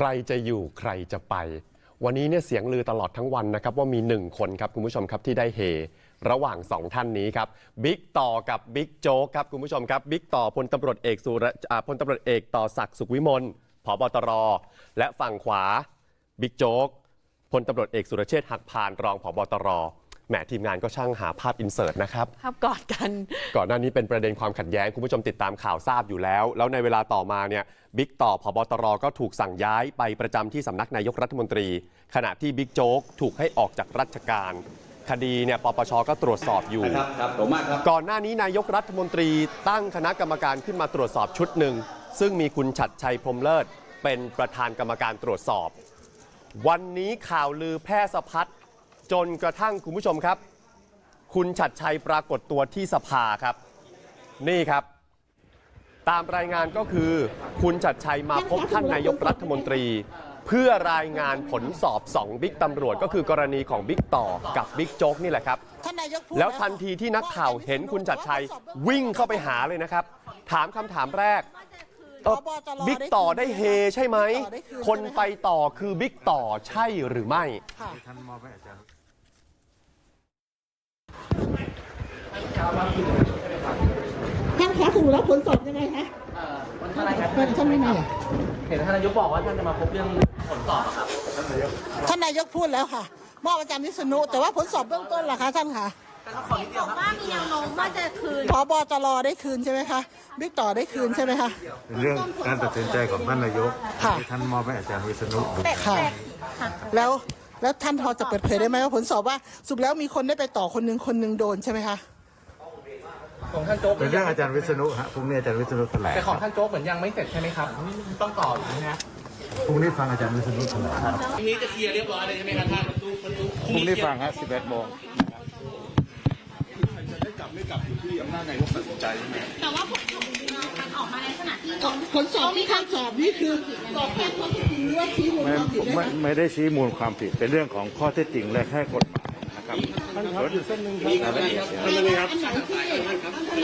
ใครจะอยู่ใครจะไป วันนี้เนี่ยเสียงลือตลอดทั้งวันนะครับว่ามีหนึ่งคนครับคุณผู้ชมครับที่ได้เฮระหว่างสองท่านนี้ครับบิ๊กต่อกับบิ๊กโจ๊กครับคุณผู้ชมครับบิ๊กต่อพลตำรวจเอกสุรพลตำรวจเอกต่อศักดิ์สุขวิมลผบตร และฝั่งขวาบิ๊กโจ๊กพลตำรวจเอกสุรเชษฐ์หักพานรองผบตร แหมทีมงานก็ช่างหาภาพอินเสิร์ตนะครับ ภาพกอดกัน ก่อนหน้านี้เป็นประเด็นความขัดแย้ง คุณผู้ชมติดตามข่าวทราบอยู่แล้ว แล้วในเวลาต่อมาเนี่ยบิ๊กต่อพบตรก็ถูกสั่งย้ายไปประจำที่สำนักนายกรัฐมนตรี ขณะที่บิ๊กโจ๊กถูกให้ออกจากราชการ คดีเนี่ยปปชก็ตรวจสอบอยู่นะครับครับผมมากครับก่อนหน้านี้นายกรัฐมนตรีตั้งคณะกรรมการขึ้นมาตรวจสอบชุดหนึ่ง ซึ่งมีคุณฉัดชัยพรหมเลิศ เป็นประธานกรรมการตรวจสอบ วันนี้ข่าวลือแพร่สะพัด จนกระทั่งคุณผู้ชมครับ คุณฉัดชัยปรากฏตัวที่สภาครับ นี่ครับ ตามรายงานก็คือ คุณชัดชัยมาพบท่านนายกรัฐมนตรี เพื่อรายงานผลสอบสองบิ๊กตำรวจ ก็คือกรณีของบิ๊กต่อกับบิ๊กโจ๊กนี่แหละครับท่านนายกพูดแล้วทันทีที่นักข่าวเห็นคุณจัดชัยวิ่งเข้าไปหาเลยนะครับ ถามคำถามแรกเอ่อบิ๊กต่อได้เฮใช่ไหม คนไปต่อคือบิ๊กต่อใช่หรือไม่ ค่ะท่านคะสรุปแล้วผลสอบยังไงคะวันท่านนายกท่านท่านไม่ไงอะเห็นท่านนายกบอกว่าท่านจะมาพบเรื่องผลสอบอะครับท่านนายกพูดแล้วค่ะ มอบอาจารย์วิษณุแต่ว่าผลสอบเบื้องต้นล่ะคะท่านคะบอกว่ามีแนวโน้มว่าจะคืน พบตรได้คืนใช่ไหมคะบิ๊กต่อได้คืนใช่ไหมคะ เป็นเรื่องการตัดสินใจของท่านนายกค่ะ ที่ท่านมอบให้อาจารย์วิษณุดูค่ะ แล้วแล้วท่านพอจะเปิดเผยได้ไหมว่าผลสอบว่าสรุดแล้วมีคนได้ไปต่อคนหนึ่งคนหนึ่งโดนใช่ไหมคะ ของท่านโจ๊กเป็นเรื่องอาจารย์วิษณุฮะพรุ่งนี้อาจารย์วิษณุแถลงแต่ของท่านโจ๊กเหมือนยังไม่เสร็จใช่ไหมครับ ต้องต่ออยู่นะฮะพรุ่งนี้ฟังอาจารย์วิษณุแถลงทีนี้จะเคลียร์เรียบร้อยเลยใช่ไหมครับท่านพรุ่งนี้ฟังฮะ11โมงแต่ว่าผลของมันออกมาในขณะที่ผลสอบที่ท่านสอบนี่คือสอบแค่ข้อเท็จจริงหรือว่าชี้มูลไม่ความผิดได้ไหมไม่ไม่ได้ชี้มูลความผิดเป็นเรื่องของข้อเท็จจริงและแค่กฎหมายนะ ครับท่านครับอยู่เส้นนึงครับอันไหนที่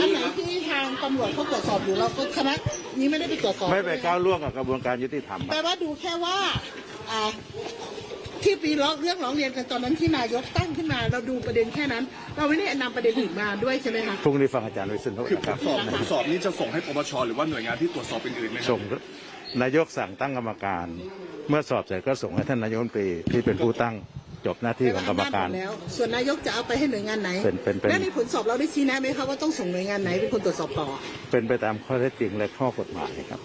อันไหนที่ทางตำรวจเขาตรวจสอบอยู่เราก็คณะนี้ไม่ได้ไปตรวจสอบไม่ไปก้าวล่วงกับกระบวนการยุติธรรมแปลว่าดูแค่ว่าอ่า ที่ปีร้องเรื่องร้องเรียนกันตอนนั้นที่นายกตั้งขึ้นมา เราดูประเด็นแค่นั้น เราไม่ได้นำประเด็นอื่นมาด้วยใช่ไหมคะ พรุ่งนี้ฟังอาจารย์วิษณุคือนะครับสอบผลสอบนี้จะส่งให้ปปชหรือว่าหน่วยงานที่ตรวจสอบอื่นๆไหมครับ ส่งนายกสั่งตั้งกรรมการ เมื่อสอบเสร็จก็ส่งให้ท่านนายกรัฐมนตรีที่เป็นผู้ตั้ง จบหน้าที่ของกรรมการ แล้ว ส่วนนายกจะเอาไปให้หน่วยงานไหนเป็นเป็นเป็น แล้วในผลสอบเราได้ชี้แนะไหมคะว่าต้องส่งหน่วยงานไหนเป็นคนตรวจสอบต่อเป็นไปตามข้อเท็จจริงและข้อกฎหมายครับ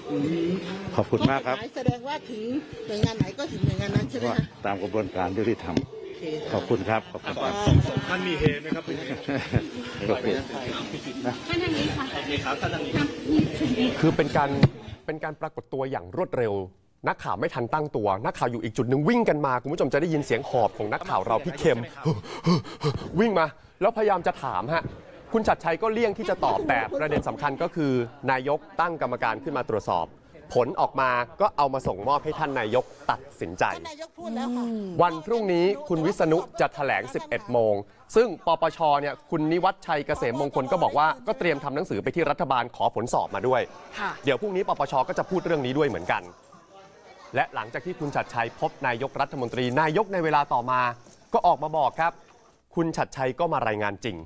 ขอบคุณมากครับหยแสดงว่าถึงหน่วยงานไหนก็ถึงหน่วยงานนั้นใช่ไหมว่าคะตามกระบวนการยุติธรรมโอเคขอบคุณครับขอบคุณครับท่านมีเฮไหมครับขอบคุณท่านทางนี้ค่ะคือเป็นการเป็นการปรากฏตัวอย่างรวดเร็ว นักข่าวไม่ทันตั้งตัว นักข่าวอยู่อีกจุดหนึ่งวิ่งกันมา คุณผู้ชมจะได้ยินเสียงหอบของนักข่าวเราพี่เข็ม วิ่งมา แล้วพยายามจะถามฮะ คุณชัดชัยก็เลี่ยงที่จะตอบแต่ประเด็นสำคัญก็คือ นายกตั้งกรรมการขึ้นมาตรวจสอบ ผลออกมาก็เอามาส่งมอบให้ท่านนายกตัดสินใจท่านนายกพูดแล้วค่ะวันพรุ่งนี้คุณวิษณุจะแถลง 11 โมง ซึ่งปปชเนี่ยคุณนิวัฒชัยเกษมมงคลก็บอกว่าก็เตรียมทำหนังสือไปที่รัฐบาลขอผลสอบมาด้วยค่ะเดี๋ยวพรุ่งนี้ปปชก็จะพูดเรื่องนี้ด้วยเหมือนกัน และหลังจากที่คุณชัดชัยพบนายกรัฐมนตรี นายกในเวลาต่อมา ก็ออกมาบอกครับ คุณชัดชัยก็มารายงานจริง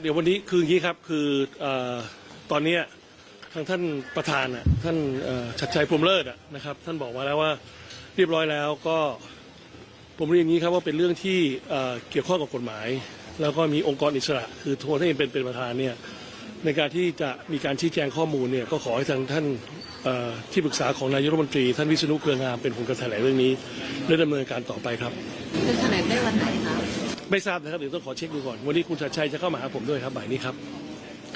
เดี๋ยววันนี้คืออย่างนี้ครับคืออตอนนี้ทางท่านประธานท่านชัดชัยพรมเลิศนะครับ ท่านบอกมาแล้วว่าเรียบร้อยแล้วก็ผมเรียนอย่างนี้ครับว่าเป็นเรื่องที่เอ่อเกี่ยวข้องกับกฎหมาย แล้วก็มีองค์กรอิสระ คือโทนให้เป็นเป็นประธานเนี่ย ในการที่จะมีการชี้แจงข้อมูลเนี่ยก็ขอให้ทางท่านเอ่อที่ปรึกษาของนายกรัฐมนตรีท่านวิษณุเครืองามเป็นคนกระแถลงเรื่องนี้และดำเนินการต่อไปครับจะแถลงได้วันไหนคะไม่ทราบนะครับเดี๋ยวต้องขอเช็คดูก่อน วันนี้คุณชัดชัยจะเข้ามาหาผมด้วยครับบ่ายนี้ครับ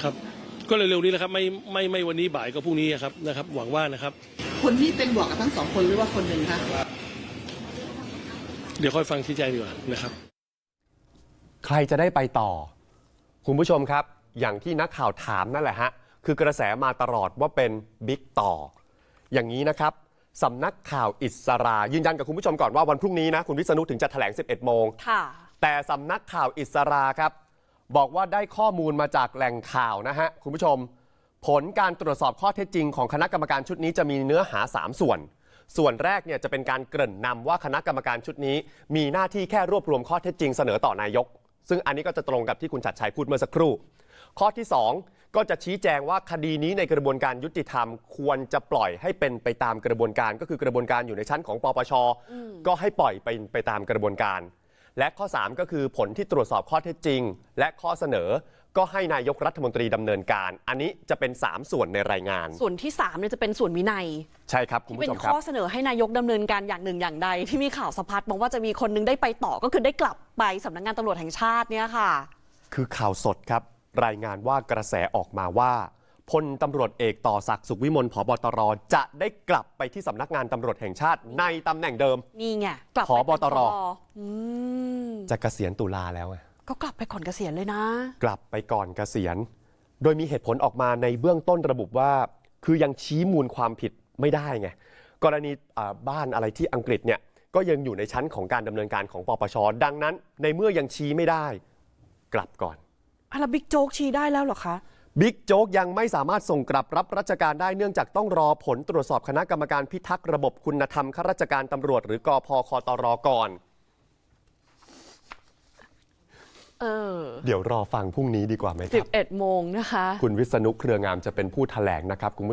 ครับ ก็เร็วๆนี้แหละครับไม่ไม่ไม่วันนี้บ่ายก็พรุ่งนี้ครับนะครับ หวังว่านะครับ คนที่เป็นบวกกับทั้งสองคนหรือว่าคนหนึ่งคะเดี๋ยวค่อยฟังชี้แจงดีกว่านะครับ ใครจะได้ไปต่อ คุณผู้ชมครับ อย่างที่นักข่าวถามนั่นแหละฮะ คือกระแสมาตลอดว่าเป็นบิ๊กต่อ อย่างนี้นะครับสำนักข่าวอิสรายืนยันกับคุณผู้ชมก่อนว่าวันพรุ่งนี้นะคุณวิษณุถึงจะแถลง 11 โมงค่ะแต่สำนักข่าวอิสราครับ บอกว่าได้ข้อมูลมาจากแหล่งข่าวนะฮะ คุณผู้ชม ผลการตรวจสอบข้อเท็จจริงของคณะกรรมการชุดนี้จะมีเนื้อหา 3 ส่วน ส่วนแรกเนี่ยจะเป็นการเกริ่นนำว่าคณะกรรมการชุดนี้ มีหน้าที่แค่รวบรวมข้อเท็จจริงเสนอต่อนายก ซึ่งอันนี้ก็จะตรงกับที่คุณชัดชัยพูดเมื่อสักครู่ ข้อที่ 2 ก็จะชี้แจงว่าคดีนี้ในกระบวนการยุติธรรม ควรจะปล่อยให้เป็นไปตามกระบวนการ ก็คือกระบวนการอยู่ในชั้นของปปช ก็ให้ปล่อยไปไปตามกระบวนการ และข้อ 3 ก็คือผลที่ตรวจสอบข้อเท็จจริง และข้อเสนอ ก็ให้นายกรัฐมนตรีดำเนินการ อันนี้จะเป็น 3 ส่วนในรายงาน ส่วนที่3เนี่ยจะเป็นส่วนวินัย ใช่ครับ คุณที่เป็ผู้ชนมครับข้อเสนอให้นายกดำเนินการอย่างหนึ่งอย่างใด ที่มีข่าวสะพัดบอกว่าจะมีคนนึงได้ไปต่อก็คือได้กลับไปสำนักงานตำรวจแห่งชาติเนี่ยค่ะ คือข่าวสดครับ รายงานว่ากระแสออกมาว่าพลตำรวจเอกต่อศักดิ์สุขวิมลผบตร จะได้กลับไปที่สำนักงานตำรวจแห่งชาติในตำแหน่งเดิม นี่ไงกลับไปผบตร เป็นอืมจะเกษียณตุลาแล้วไง ก็กลับไปก่อนเกษียณเลยนะ กลับไปก่อนเกษียณ โดยมีเหตุผลออกมาในเบื้องต้นระบุว่า คือยังชี้มูลความผิดไม่ได้ไง กรณีอ่าบ้านอะไรที่อังกฤษเนี่ยก็ยังอยู่ในชั้นของการดำเนินการของปปช ดังนั้น ในเมื่อยังชี้ไม่ได้ กลับก่อนอะไรบิ๊กโจ๊กชี้ได้แล้วเหรอคะบิ๊กโจ๊กยังไม่สามารถส่งกลับรับราชการได้เนื่องจากต้องรอผลตรวจสอบคณะกรรมการพิทักษ์ระบบคุณธรรมข้าราชการตำรวจ หรือกอพคตรก่อน เออ เดี๋ยวรอฟังพรุ่งนี้ดีกว่าไหมครับ11โมงนะคะ คุณวิษณุเครืองามจะเป็นผู้แถลงนะครับคุณผู้